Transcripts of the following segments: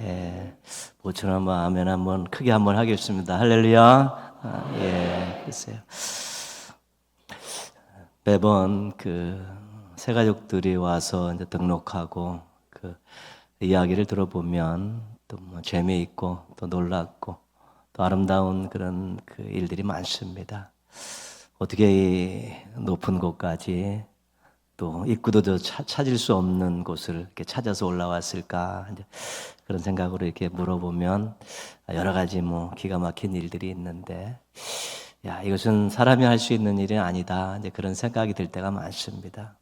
예. 모처럼 한번 아멘 한번 크게 한번 하겠습니다. 할렐루야. 아, 예. 글쎄요. 매번 그 새가족들이 와서 이제 등록하고 그 이야기를 들어보면 또 뭐 재미있고 또 놀랍고 또 아름다운 그런 그 일들이 많습니다. 어떻게 이 높은 곳까지 또 입구도 찾을 수 없는 곳을 이렇게 찾아서 올라왔을까 그런 생각으로 이렇게 물어보면 여러 가지 뭐 기가 막힌 일들이 있는데 야 이것은 사람이 할 수 있는 일이 아니다 이제 그런 생각이 들 때가 많습니다.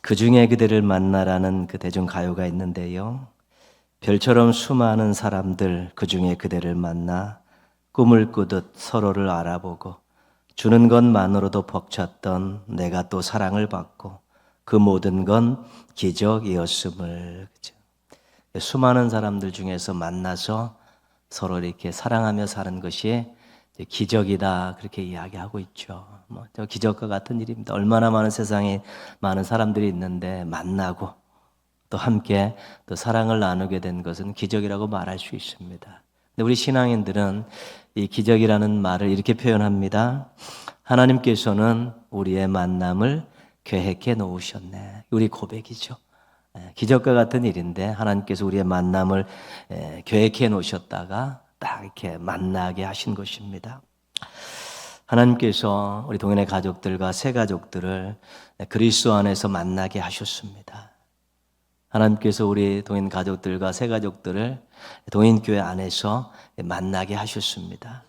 그 중에 그대를 만나라는 그 대중 가요가 있는데요. 별처럼 수많은 사람들 그 중에 그대를 만나 꿈을 꾸듯 서로를 알아보고 주는 것만으로도 벅찼던 내가 또 사랑을 받고 그 모든 건 기적이었음을 그죠? 수많은 사람들 중에서 만나서 서로 이렇게 사랑하며 사는 것이 기적이다 그렇게 이야기하고 있죠. 뭐저 기적과 같은 일입니다. 얼마나 많은 세상에 많은 사람들이 있는데 만나고 또 함께 또 사랑을 나누게 된 것은 기적이라고 말할 수 있습니다. 근데 우리 신앙인들은 이 기적이라는 말을 이렇게 표현합니다. 하나님께서는 우리의 만남을 계획해 놓으셨네. 우리 고백이죠. 예, 기적과 같은 일인데 하나님께서 우리의 만남을 예, 계획해 놓으셨다가 딱 이렇게 만나게 하신 것입니다. 하나님께서 우리 동현의 가족들과 새 가족들을 그리스도 안에서 만나게 하셨습니다. 하나님께서 우리 동인 가족들과 새 가족들을 동인 교회 안에서 만나게 하셨습니다.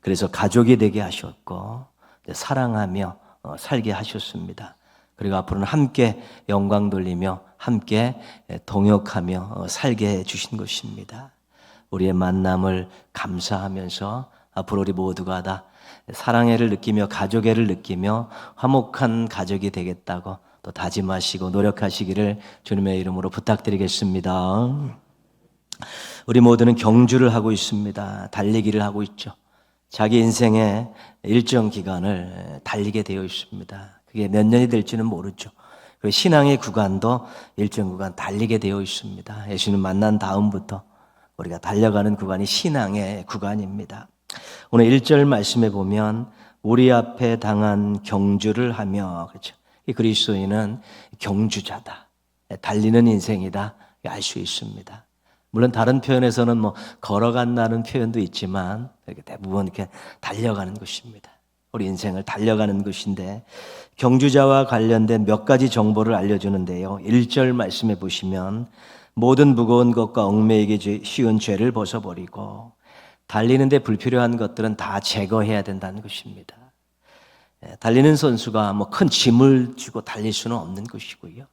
그래서 가족이 되게 하셨고 사랑하며 어, 살게 하셨습니다. 그리고 앞으로는 함께 영광 돌리며 함께 동역하며 어, 살게 해 주신 것입니다. 우리의 만남을 감사하면서 앞으로 우리 모두가 다 사랑해를 느끼며 가족애를 느끼며 화목한 가족이 되겠다고 또 다짐하시고 노력하시기를 주님의 이름으로 부탁드리겠습니다. 우리 모두는 경주를 하고 있습니다. 달리기를 하고 있죠. 자기 인생의 일정 기간을 달리게 되어 있습니다. 그게 몇 년이 될지는 모르죠. 그 신앙의 구간도 일정 구간 달리게 되어 있습니다. 예수님 만난 다음부터 우리가 달려가는 구간이 신앙의 구간입니다. 오늘 1절 말씀에 보면 우리 앞에 당한 경주를 하며 그렇죠. 이 그리스도인은 경주자다. 달리는 인생이다. 알 수 있습니다. 물론 다른 표현에서는 뭐 걸어간다는 표현도 있지만 대부분 이렇게 달려가는 것입니다. 우리 인생을 달려가는 것인데 경주자와 관련된 몇 가지 정보를 알려주는데요. 1절 말씀해 보시면 모든 무거운 것과 얽매이기 쉬운 죄를 벗어버리고 달리는데 불필요한 것들은 다 제거해야 된다는 것입니다. 예, 달리는 선수가 뭐 큰 짐을 쥐고 달릴 수는 없는 것이고요.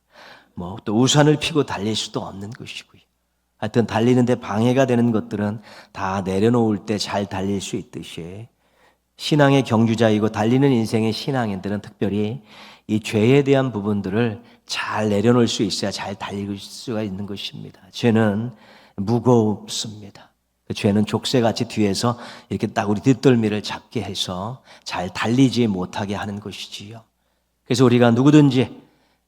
뭐 또 우산을 피고 달릴 수도 없는 것이고요. 하여튼 달리는데 방해가 되는 것들은 다 내려놓을 때 잘 달릴 수 있듯이 신앙의 경주자이고 달리는 인생의 신앙인들은 특별히 이 죄에 대한 부분들을 잘 내려놓을 수 있어야 잘 달릴 수가 있는 것입니다. 죄는 무겁습니다. 그 죄는 족쇄같이 뒤에서 이렇게 딱 우리 뒷덜미를 잡게 해서 잘 달리지 못하게 하는 것이지요. 그래서 우리가 누구든지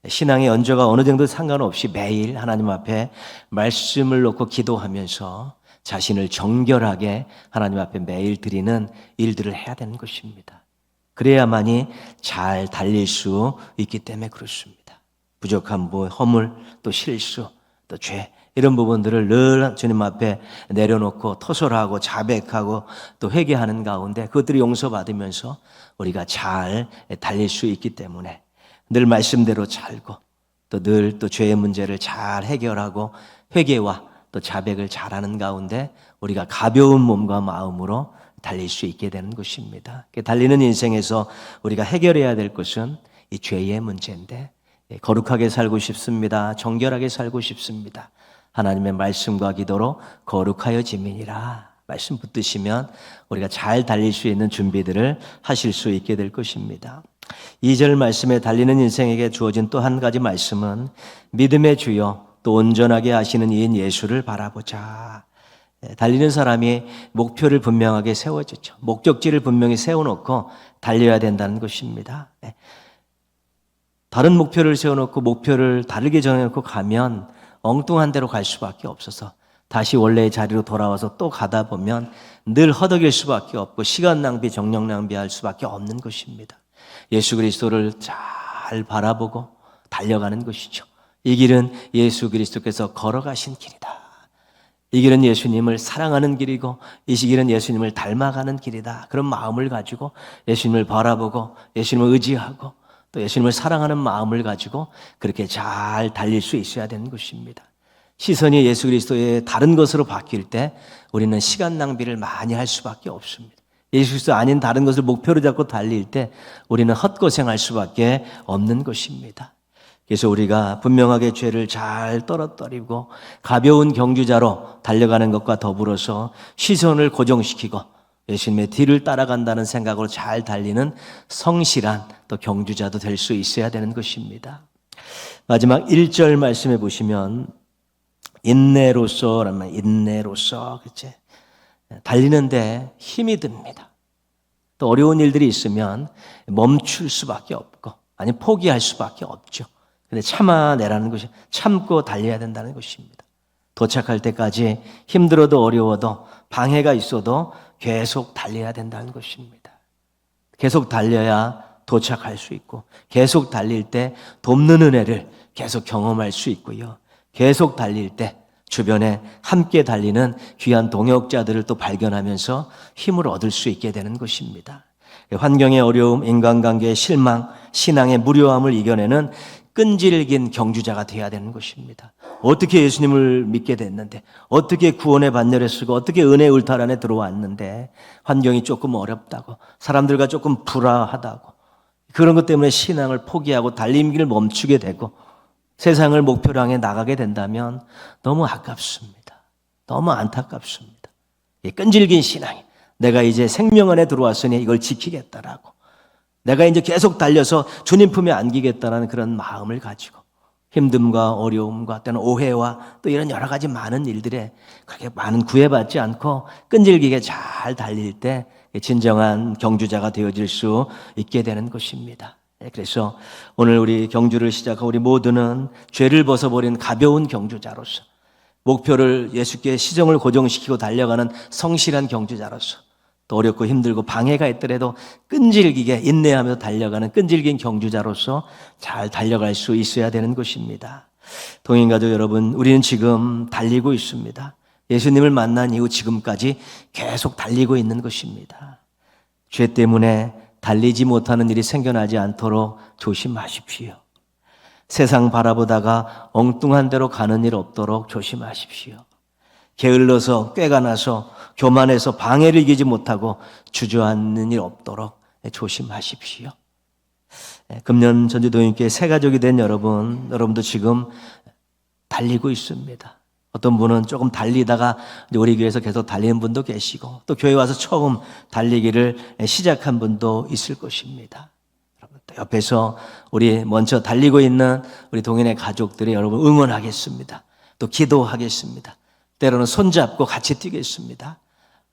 신앙의 연조가 어느 정도 상관없이 매일 하나님 앞에 말씀을 놓고 기도하면서 자신을 정결하게 하나님 앞에 매일 드리는 일들을 해야 되는 것입니다. 그래야만이 잘 달릴 수 있기 때문에 그렇습니다. 부족한 뭐 허물, 또 실수, 또 죄, 이런 부분들을 늘 주님 앞에 내려놓고 토설하고 자백하고 또 회개하는 가운데 그것들이 용서받으면서 우리가 잘 달릴 수 있기 때문에 늘 말씀대로 살고 또 늘 또 죄의 문제를 잘 해결하고 회개와 또 자백을 잘하는 가운데 우리가 가벼운 몸과 마음으로 달릴 수 있게 되는 것입니다. 달리는 인생에서 우리가 해결해야 될 것은 이 죄의 문제인데 예, 거룩하게 살고 싶습니다. 정결하게 살고 싶습니다. 하나님의 말씀과 기도로 거룩하여 지민이라 말씀 붙드시면 우리가 잘 달릴 수 있는 준비들을 하실 수 있게 될 것입니다. 2절 말씀에 달리는 인생에게 주어진 또 한 가지 말씀은 믿음의 주여 또 온전하게 하시는 이인 예수를 바라보자. 예, 달리는 사람이 목표를 분명하게 세워졌죠. 목적지를 분명히 세워놓고 달려야 된다는 것입니다. 예, 다른 목표를 세워놓고 목표를 다르게 정해놓고 가면 엉뚱한 데로 갈 수밖에 없어서 다시 원래의 자리로 돌아와서 또 가다 보면 늘 허덕일 수밖에 없고 시간 낭비, 정력 낭비할 수밖에 없는 것입니다. 예수 그리스도를 잘 바라보고 달려가는 것이죠. 이 길은 예수 그리스도께서 걸어가신 길이다. 이 길은 예수님을 사랑하는 길이고 이 길은 예수님을 닮아가는 길이다. 그런 마음을 가지고 예수님을 바라보고 예수님을 의지하고 또 예수님을 사랑하는 마음을 가지고 그렇게 잘 달릴 수 있어야 되는 것입니다. 시선이 예수 그리스도의 다른 것으로 바뀔 때 우리는 시간 낭비를 많이 할 수밖에 없습니다. 예수 그리스도 아닌 다른 것을 목표로 잡고 달릴 때 우리는 헛고생할 수밖에 없는 것입니다. 그래서 우리가 분명하게 죄를 잘 떨어뜨리고 가벼운 경주자로 달려가는 것과 더불어서 시선을 고정시키고 예수님의 뒤를 따라간다는 생각으로 잘 달리는 성실한 또 경주자도 될 수 있어야 되는 것입니다. 마지막 1절 말씀해 보시면 인내로서라는 말, 인내로서 그치? 달리는데 힘이 듭니다. 또 어려운 일들이 있으면 멈출 수밖에 없고 아니 포기할 수밖에 없죠. 근데 참아내라는 것이 참고 달려야 된다는 것입니다. 도착할 때까지 힘들어도 어려워도 방해가 있어도 계속 달려야 된다는 것입니다. 계속 달려야 도착할 수 있고 계속 달릴 때 돕는 은혜를 계속 경험할 수 있고요. 계속 달릴 때 주변에 함께 달리는 귀한 동역자들을 또 발견하면서 힘을 얻을 수 있게 되는 것입니다. 환경의 어려움, 인간관계의 실망, 신앙의 무료함을 이겨내는 끈질긴 경주자가 되어야 되는 것입니다. 어떻게 예수님을 믿게 됐는데, 어떻게 구원의 반열에 쓰고, 어떻게 은혜 울탈 안에 들어왔는데, 환경이 조금 어렵다고, 사람들과 조금 불화하다고, 그런 것 때문에 신앙을 포기하고 달림길을 멈추게 되고, 세상을 목표로 향해 나가게 된다면 너무 아깝습니다. 너무 안타깝습니다. 이 끈질긴 신앙이 내가 이제 생명 안에 들어왔으니 이걸 지키겠다라고 내가 이제 계속 달려서 주님 품에 안기겠다라는 그런 마음을 가지고 힘듦과 어려움과 때는 오해와 또 이런 여러 가지 많은 일들에 그렇게 많은 구애받지 않고 끈질기게 잘 달릴 때 진정한 경주자가 되어질 수 있게 되는 것입니다. 예, 그래서 오늘 우리 경주를 시작하고 우리 모두는 죄를 벗어버린 가벼운 경주자로서 목표를 예수께 시정을 고정시키고 달려가는 성실한 경주자로서 또 어렵고 힘들고 방해가 있더라도 끈질기게 인내하며 달려가는 끈질긴 경주자로서 잘 달려갈 수 있어야 되는 것입니다. 동행가족 여러분, 우리는 지금 달리고 있습니다. 예수님을 만난 이후 지금까지 계속 달리고 있는 것입니다. 죄 때문에 달리지 못하는 일이 생겨나지 않도록 조심하십시오. 세상 바라보다가 엉뚱한 데로 가는 일 없도록 조심하십시오. 게을러서 꾀가 나서 교만해서 방해를 이기지 못하고 주저앉는 일 없도록 조심하십시오. 금년 전주도님께 새 가족이 된 여러분, 여러분도 지금 달리고 있습니다. 어떤 분은 조금 달리다가 우리 교회에서 계속 달리는 분도 계시고 또 교회 와서 처음 달리기를 시작한 분도 있을 것입니다. 옆에서 우리 먼저 달리고 있는 우리 동인의 가족들이 여러분 응원하겠습니다. 또 기도하겠습니다. 때로는 손잡고 같이 뛰겠습니다.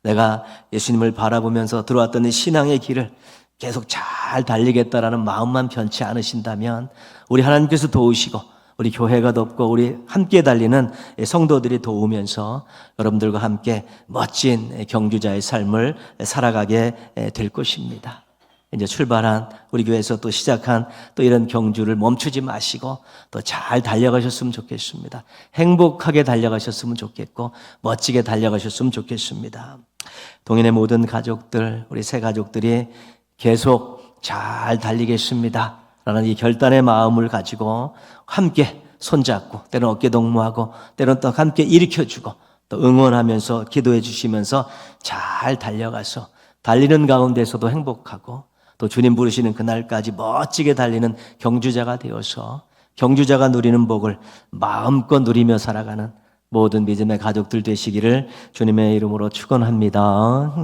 내가 예수님을 바라보면서 들어왔던 이 신앙의 길을 계속 잘 달리겠다라는 마음만 변치 않으신다면 우리 하나님께서 도우시고 우리 교회가 돕고 우리 함께 달리는 성도들이 도우면서 여러분들과 함께 멋진 경주자의 삶을 살아가게 될 것입니다. 이제 출발한 우리 교회에서 또 시작한 또 이런 경주를 멈추지 마시고 또 잘 달려가셨으면 좋겠습니다. 행복하게 달려가셨으면 좋겠고 멋지게 달려가셨으면 좋겠습니다. 동인의 모든 가족들, 우리 새 가족들이 계속 잘 달리겠습니다. 라는 이 결단의 마음을 가지고 함께 손잡고 때로는 어깨 동무하고 때로는 또 함께 일으켜주고 또 응원하면서 기도해 주시면서 잘 달려가서 달리는 가운데서도 행복하고 또 주님 부르시는 그날까지 멋지게 달리는 경주자가 되어서 경주자가 누리는 복을 마음껏 누리며 살아가는 모든 믿음의 가족들 되시기를 주님의 이름으로 축원합니다.